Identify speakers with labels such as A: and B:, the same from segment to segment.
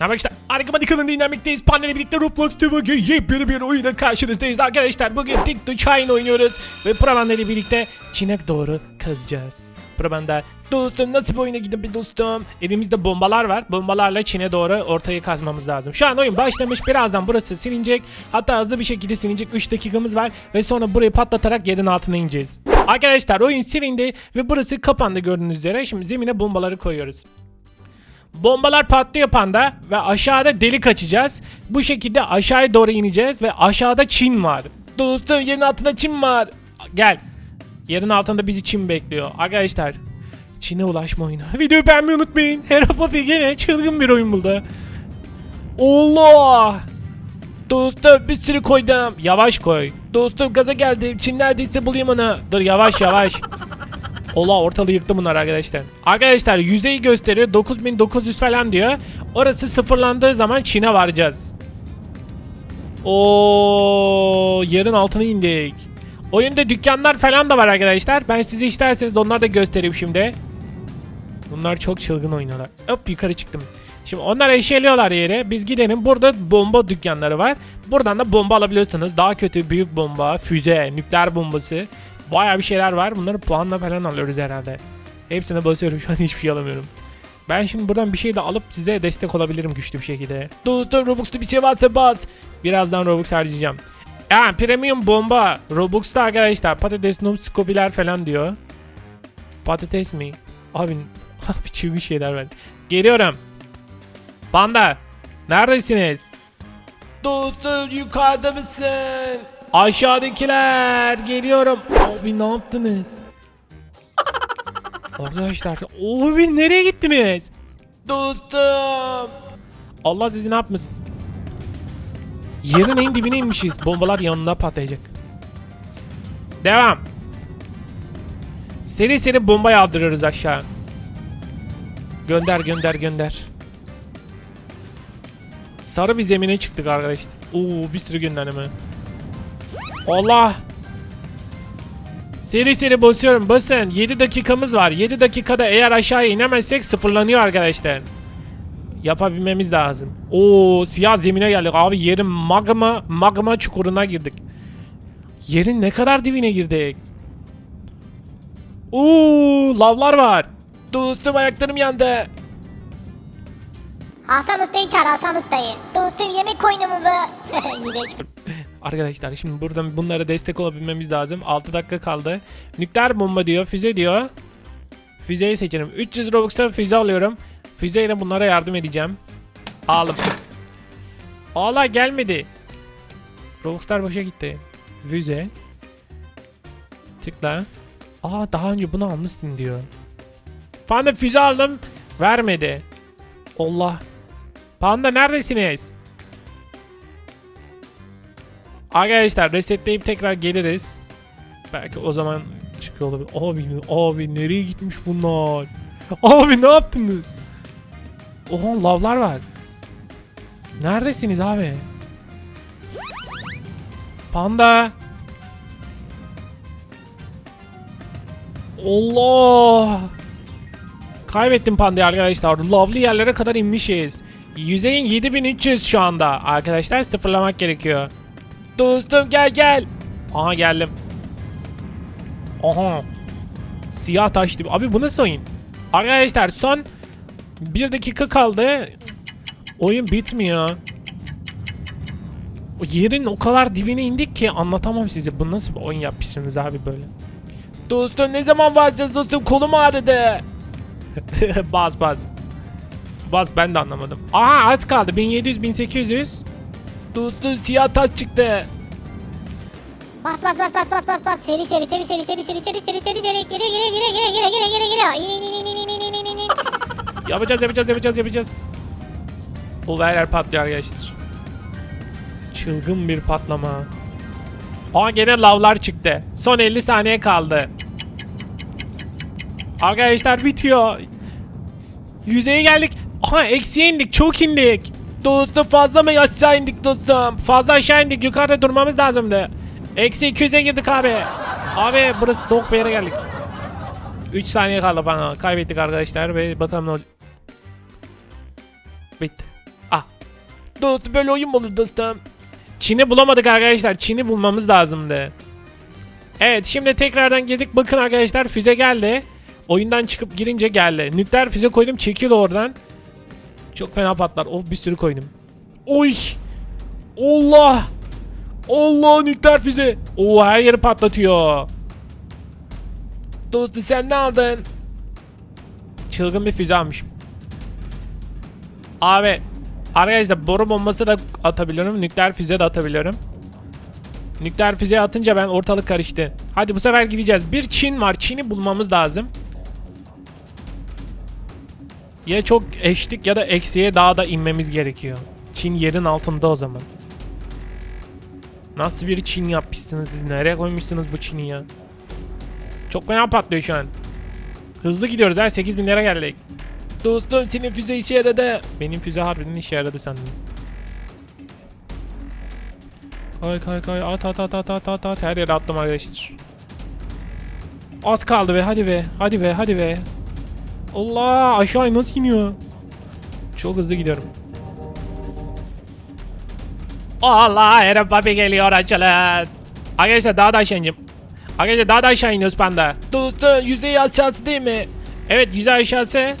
A: Arkadaşlar. Arkama dikkat dinlemekteyiz. Panel'le birlikte Roblox bugün yepyeni bir oyuna karşınızdayız arkadaşlar. Bugün Dig to China oynuyoruz. Ve Praman'la ile birlikte Çin'e doğru kazacağız. Praman'da dostum nasıl bir oyuna gidin bir dostum. Elimizde bombalar var. Bombalarla Çin'e doğru ortayı kazmamız lazım. Şu an oyun başlamış. Birazdan burası silinecek. Hatta hızlı bir şekilde silinecek. 3 dakikamız var. Ve sonra burayı patlatarak yerin altına ineceğiz. Arkadaşlar oyun silindi ve burası kapandı gördüğünüz üzere. Şimdi zemine bombaları koyuyoruz. Bombalar patlıyor panda ve aşağıda delik açacağız. Bu şekilde aşağıya doğru ineceğiz ve aşağıda Çin var. Dostum yerin altında Çin var. Gel. Yerin altında bizi Çin bekliyor. Arkadaşlar Çin'e ulaşma oyunu. Videoyu beğenmeyi unutmayın. Her hafta bir gene çılgın bir oyun buldu. Allah! Dostum bir sürü koydum. Yavaş koy. Dostum gaza geldim. Çin neredeyse bulayım onu. Dur yavaş yavaş. Ola ortalığı yıktı bunlar arkadaşlar. Arkadaşlar yüzeyi gösteriyor 9900 falan diyor. Orası sıfırlandığı zaman Çin'e varacağız. O yerin altına indik. Oyunda dükkanlar falan da var arkadaşlar. Ben size isterseniz onları da göstereyim şimdi. Bunlar çok çılgın oynuyorlar. Hop yukarı çıktım. Şimdi onlar eşeliyorlar yere. Biz gidelim. Burada bomba dükkanları var. Buradan da bomba alabiliyorsunuz. Daha kötü büyük bomba, füze, nükleer bombası. Baya bir şeyler var. Bunları puanla falan alıyoruz herhalde. Hepsine basıyorum. Şu an hiçbir şey alamıyorum. Ben şimdi buradan bir şey de alıp size destek olabilirim güçlü bir şekilde. Dostum Robux'ta bir şey varsa bas. Birazdan Robux harcayacağım. Ha premium bomba. Robux'ta arkadaşlar patates noob skopiler falan diyor. Patates mi? Abi abi çılgın şeyler var. Geliyorum. Panda. Neredesiniz? Dostum yukarıda mısın? Aşağıdakiler geliyorum. Abi ne yaptınız? Arkadaşlar abi nereye gittiniz? Dostum. Allah sizi ne yapmasın? Yerin en dibine inmişiz. Bombalar yanında patlayacak. Devam. Seri seri bomba yağdırıyoruz aşağı. Gönder gönder gönder. Sarı bir zemine çıktık arkadaşlar. Oo bir sürü gönderme. Allah. Seri seri basıyorum. Basın. 7 dakikamız var. 7 dakikada eğer aşağıya inemezsek sıfırlanıyor arkadaşlar. Yapabilmemiz lazım. Oo siyah zemine geldik. Abi yerin magma magma çukuruna girdik. Yerin ne kadar dibine girdik? Oo lavlar var. Dostum ayaklarım yandı.
B: Hasan Usta'yı çağır Hasan Usta'yı. Dostum yemek oyunu mu bu?
A: Arkadaşlar şimdi buradan bunlara destek olabilmemiz lazım. 6 dakika kaldı. Nükleer bomba diyor füze diyor. Füzeyi seçelim. 300 Robux'a füze alıyorum. Füzeyle bunlara yardım edeceğim. Alım Allah gelmedi. Robux'lar boşa gitti. Füze. Tıkla. Aa daha önce bunu almışsın diyor. Panda füze aldım. Vermedi. Allah. Panda neredesiniz? Arkadaşlar resetleyip tekrar geliriz. Belki o zaman çıkıyor olabilir. Abi, abi nereye gitmiş bunlar? Abi ne yaptınız? Oha lavlar var. Neredesiniz abi? Panda. Allah. Kaybettim pandayı arkadaşlar. Lavlı yerlere kadar inmişiz. Yüzeyin 7300 şu anda. Arkadaşlar sıfırlamak gerekiyor. Dostum gel gel. Aha geldim. Aha. Siyah taş gibi. Abi bu nasıl oyun? Arkadaşlar son 1 dakika kaldı. Oyun bitmiyor. O yerin o kadar dibine indik ki anlatamam size. Bu nasıl bir oyun yapmışsınız abi böyle. Dostum ne zaman varacağız dostum? Kolum ağrıdı. bas bas. Bas ben de anlamadım. Aha az kaldı. 1700 1800. Dostum siyah taş çıktı.
B: Bas bas bas bas bas bas bas. Seri seri seri seri seri seri seri seri seri seri. Geliyor geliyor geliyor geliyor geliyor geliyor geliyor geliyor. İn in in in in in in in in.
A: Yapacağız yapacağız yapacağız yapacağız. Bu her yer patlıyor arkadaşlar. Çılgın bir patlama. Aa gene lavlar çıktı. Son 50 saniye kaldı. Arkadaşlar bitiyor. Yüzeye geldik. Aha eksiye indik çok indik. Dostum fazla mı aşağı indik dostum? Fazla aşağı indik yukarıda durmamız lazımdı. Eksi 200'e girdik abi. Abi burası soğuk bir yere geldik. 3 saniye kaldı bana. Kaybettik arkadaşlar ve bakalım ne olacak. Bitti. Dostum böyle oyun mu olur dostum? Çin'i bulamadık arkadaşlar. Çin'i bulmamız lazımdı. Evet şimdi tekrardan girdik. Bakın arkadaşlar füze geldi. Oyundan çıkıp girince geldi. Nükleer füze koydum çekil oradan. Çok fena patlar. Oh bir sürü koydum. Oy. Allah. Allah nükleer füze. Oo her yeri patlatıyor. Dostum sen ne aldın? Çılgın bir füze almışım. Abi arkadaşlar boru bombası da atabiliyorum. Nükleer füze de atabiliyorum. Nükleer füze atınca ben ortalık karıştı. Hadi bu sefer gideceğiz. Bir Çin var. Çin'i bulmamız lazım. Ya çok eşlik ya da eksiye daha da inmemiz gerekiyor. Çin yerin altında o zaman. Nasıl bir Çin yapmışsınız siz? Nereye koymuşsunuz bu Çin'i ya? Çok fena patlıyor şu an. Hızlı gidiyoruz ha 8000 lira geldik. Dostum senin füze işe yaradı. Benim füze harbiden işe yaradı sandım. Kay kay kay at at at at at at at her yere attım arkadaşlar. Az kaldı be hadi be hadi be hadi be. Allah aşağı nasıl iniyor? Çok hızlı gidiyorum. Allah Eren Papi geliyor açılın. Arkadaşlar daha da aşağı ineceğim. Arkadaşlar daha da aşağı iniyoruz panda. Dostum yüzey aşağısı değil mi? Evet yüzey aşağısı.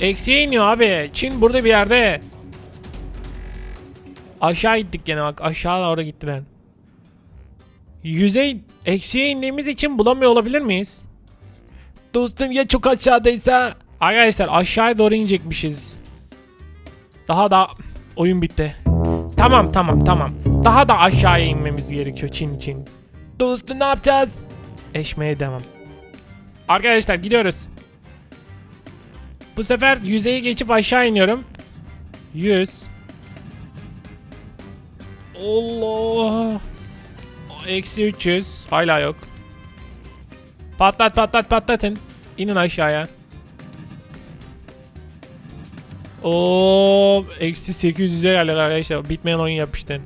A: Eksiye iniyor abi. Çin burada bir yerde. Aşağı gittik gene bak. Aşağı doğru gittiler. Yüzey eksiye indiğimiz için bulamıyor olabilir miyiz? Dostum ya çok aşağıdaysa? Arkadaşlar aşağıya doğru inecekmişiz. Daha da oyun bitti. Tamam tamam tamam. Daha da aşağıya inmemiz gerekiyor Çin için. Dostum ne yapacağız? Eşmeye devam. Arkadaşlar gidiyoruz. Bu sefer yüzeyi geçip aşağı iniyorum. 100. Allah. Eksi 300. Hala yok. Patlat patlat patlatın. İnin aşağıya. Oo, eksi 800'e geldik arkadaşlar. Bitmeyen oyun yapıştı.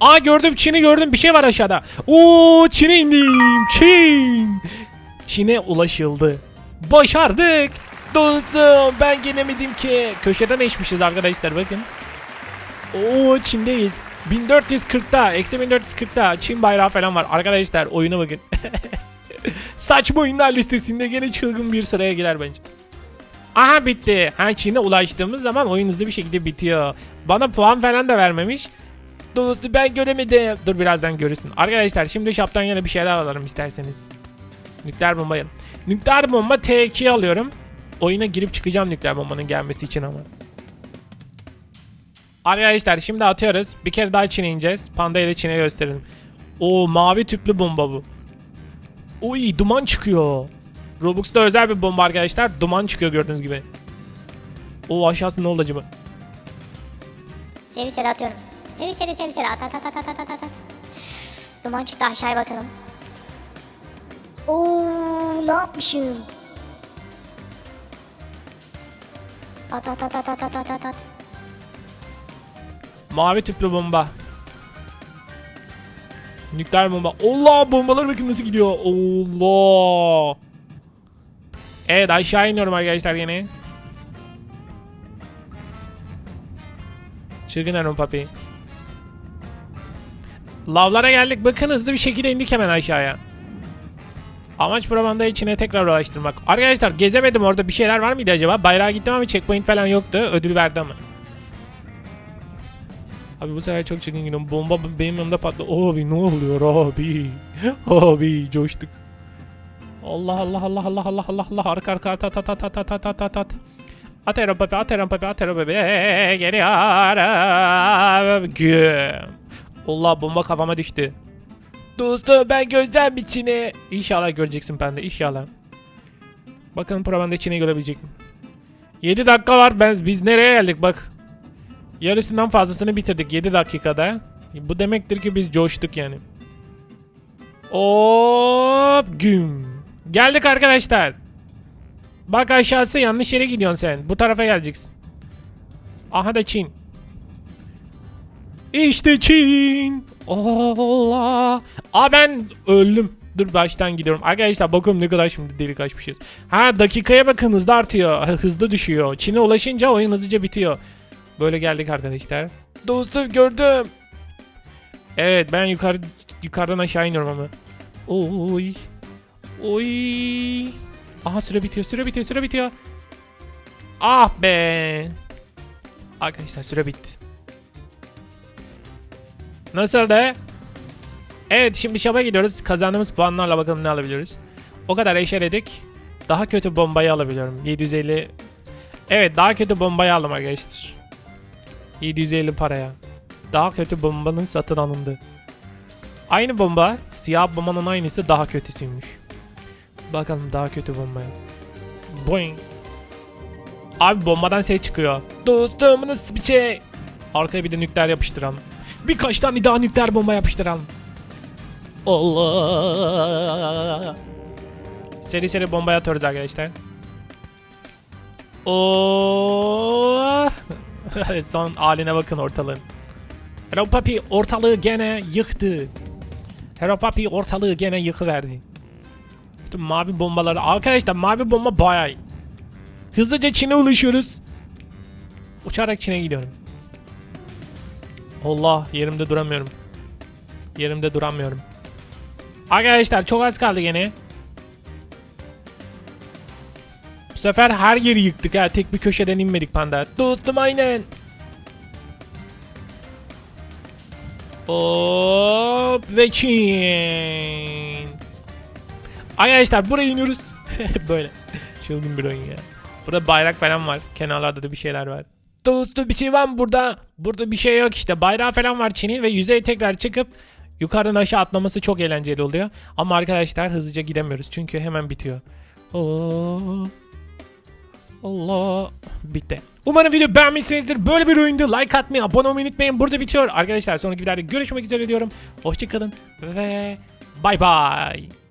A: Aa gördüm Çin'i gördüm. Bir şey var aşağıda. Oo Çin'e indim. Çin. Çin'e ulaşıldı. Başardık. Dostum ben gelemedim ki. Köşeden eşmişiz arkadaşlar bakın. Oo Çin'deyiz. 1440'da, eksi 1440'da Çin bayrağı falan var. Arkadaşlar oyuna bakın. Saçma oyunlar listesinde gene çılgın bir sıraya girer bence. Aha bitti. Ha Çin'e ulaştığımız zaman oyun hızlı bir şekilde bitiyor. Bana puan falan da vermemiş. Dostu ben göremedim. Dur birazdan görürsün. Arkadaşlar şimdi shop'tan yine bir şeyler alalım isterseniz. Nükleer bombayı. Nükleer bomba T2 alıyorum. Oyuna girip çıkacağım nükleer bombanın gelmesi için ama. Arkadaşlar şimdi atıyoruz. Bir kere daha Çin'e ineceğiz. Panda ile Çin'e gösterelim. O mavi tüplü bomba bu. Uy duman çıkıyor. Robux'ta özel bir bomba arkadaşlar. Duman çıkıyor gördüğünüz gibi. O aşağısı ne oldu acaba?
B: Seri seri atıyorum. Seri seri seri seri at at at at at at at. Duman çıktı aşağıya bakalım. Oo ne yapmışım? At at at at at at at at.
A: Mavi tüplü bomba. Nükleer bomba. Allah bombalar bakın nasıl gidiyor. Allah. Evet aşağı iniyorum arkadaşlar yine. Çılgın Aaron Papi. Lavlara geldik. Bakın hızlı bir şekilde indik hemen aşağıya. Amaç Brabant'ı içine tekrar ulaştırmak. Arkadaşlar gezemedim orada bir şeyler var mıydı acaba? Bayrağa gittim ama checkpoint falan yoktu. Ödül verdi ama. Abi bu sefer çok çirkin gidiyorum. Bomba benim yanımda patladı. Abi ne oluyor abi? Abi coştuk. Allah Allah Allah Allah Allah Allah Allah arka arka at at at at at at at at at At Eren Papi at Eren Papi at Eren Papi geliyorum. Güm. Allah bomba kafama düştü. Dostum ben gözlem içine. İnşallah göreceksin pende inşallah. Bakın probanda içine görebilecek mi? 7 dakika var ben biz nereye geldik bak. Yarısından fazlasını bitirdik 7 dakikada. Bu demektir ki biz coştuk yani. Hop güm. Geldik arkadaşlar. Bak aşağısı yanlış yere gidiyorsun sen. Bu tarafa geleceksin. Aha da Çin. İşte Çin. Allah. Aa ben öldüm. Dur baştan gidiyorum. Arkadaşlar bakalım ne kadar şimdi delik açmışız. Ha dakikaya bakın hızlı artıyor. Hızlı düşüyor. Çin'e ulaşınca oyun hızlıca bitiyor. Böyle geldik arkadaşlar. Dostum gördüm. Evet ben yukarı yukarıdan aşağı iniyorum ama. Oy. Oy. Aha süre bitiyor süre bitiyor süre bitiyor. Ah be. Arkadaşlar süre bitti. Nasıl de? Evet şimdi şaba gidiyoruz. Kazandığımız puanlarla bakalım ne alabiliyoruz. O kadar eşeledik. Daha kötü bombayı alabiliyorum. 750. Evet daha kötü bombayı aldım arkadaşlar. 750 paraya. Daha kötü bombanın satın alındı. Aynı bomba. Siyah bombanın aynısı daha kötüsüymüş. Bakalım daha kötü bombaya. Boing. Abi bombadan ses çıkıyor. Dostum nasıl bir şey? Arkaya bir de nükleer yapıştıralım. Birkaç tane daha nükleer bomba yapıştıralım. Allah. Seri seri bomba atıyoruz arkadaşlar. Oo. Son haline bakın ortalığın. Hero Papi ortalığı gene yıktı. Hero Papi ortalığı gene yıkıverdi. Bütün mavi bombaları. Arkadaşlar mavi bomba bayağı iyi. Hızlıca Çin'e ulaşıyoruz. Uçarak Çin'e gidiyorum. Allah yerimde duramıyorum. Yerimde duramıyorum. Arkadaşlar çok az kaldı gene. Bu sefer her yeri yıktık ha. Tek bir köşeden inmedik panda. Tuttum aynen. Hop ve Çin. Arkadaşlar buraya iniyoruz. Böyle. Çılgın bir oyun ya. Burada bayrak falan var. Kenarlarda da bir şeyler var. Dostu bir şey var mı burada? Burada bir şey yok işte. Bayrağı falan var Çin'in ve yüzeye tekrar çıkıp yukarıdan aşağı atlaması çok eğlenceli oluyor. Ama arkadaşlar hızlıca gidemiyoruz. Çünkü hemen bitiyor. Oo. Allah. Bitti. Umarım video beğenmişsinizdir. Böyle bir oyundu. Like atmayı, abone olmayı unutmayın. Burada bitiyor. Arkadaşlar sonraki videoda görüşmek üzere diyorum. Hoşçakalın ve bay bay.